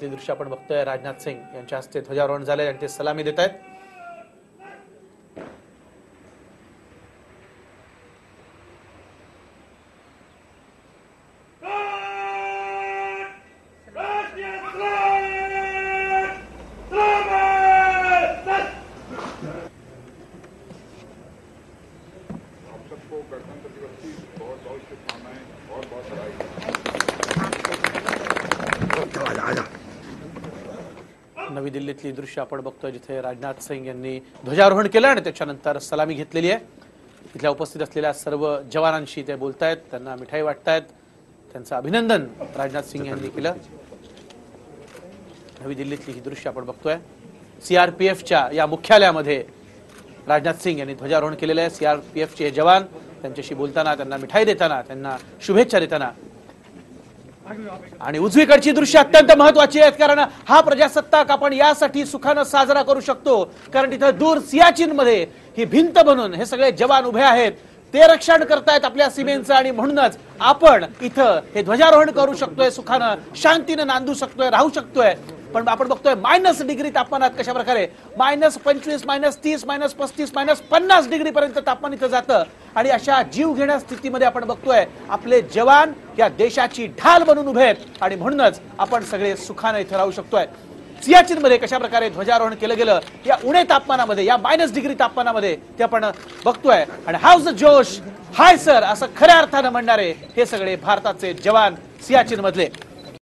ते दृश्य आपण बघतोय. राजनाथ सिंग यांच्या हस्ते ध्वजारोहण झाले आणि ते सलामी देत आहेत. आप सबको गणतंत्र दिवस की बहुत बहुत शुभकामनाएं बहुत बहुत बधाई नवी दिल्लीतली दृश्य आपण बघतोय जिथे राजनाथ सिंग यांनी ध्वजारोहण केलं आणि त्याच्यानंतर सलामी घेतलेली आहे. इथल्या उपस्थित असलेल्या सर्व जवानांशी ते बोलतायत त्यांना मिठाई वाटतायत. त्यांचं अभिनंदन राजनाथ सिंग यांनी केलं. नवी दिल्लीतली ही दृश्य आपण बघतोय. सीआरपीएफच्या या मुख्यालयामध्ये राजनाथ सिंग यांनी ध्वजारोहण केलेलं आहे. सीआरपीएफचे हे जवान त्यांच्याशी बोलताना त्यांना मिठाई देताना त्यांना शुभेच्छा देताना आणि उजवीकडची दृश्य अत्यंत महत्वाची आहेत कारण हा प्रजासत्ताक आपण यासाठी सुखानं साजरा करू शकतो. कारण तिथं दूर सियाचीन मध्ये ही भिंत बनून हे सगळे जवान उभे आहेत. ते रक्षण करतायत आपल्या सीमेचं आणि म्हणूनच आपण इथं हे ध्वजारोहण करू शकतोय सुखानं शांतीनं नांदू शकतोय राहू शकतोय. पण आपण बघतोय मायनस डिग्री तापमानात कशा प्रकारे मायनस पंचवीस मायनस तीस मायनस पस्तीस मायनस पन्नास डिग्री पर्यंत तापमान इथं जातं. आणि अशा जीव घेण्या स्थितीमध्ये आपण बघतोय आपले जवान या देशाची ढाल बनून उभे आहेत. आणि म्हणूनच आपण सगळे सुखानं इथं राहू शकतोय. सियाचीन मध्ये कशा प्रकारे ध्वजारोहण केलं गेलं या उणे तापमानामध्ये या मायनस डिग्री तापमानामध्ये ते आपण बघतोय. आणि हाऊस द जोश? हाय सर असं खऱ्या अर्थानं म्हणणारे हे सगळे भारताचे जवान सियाचीन मधले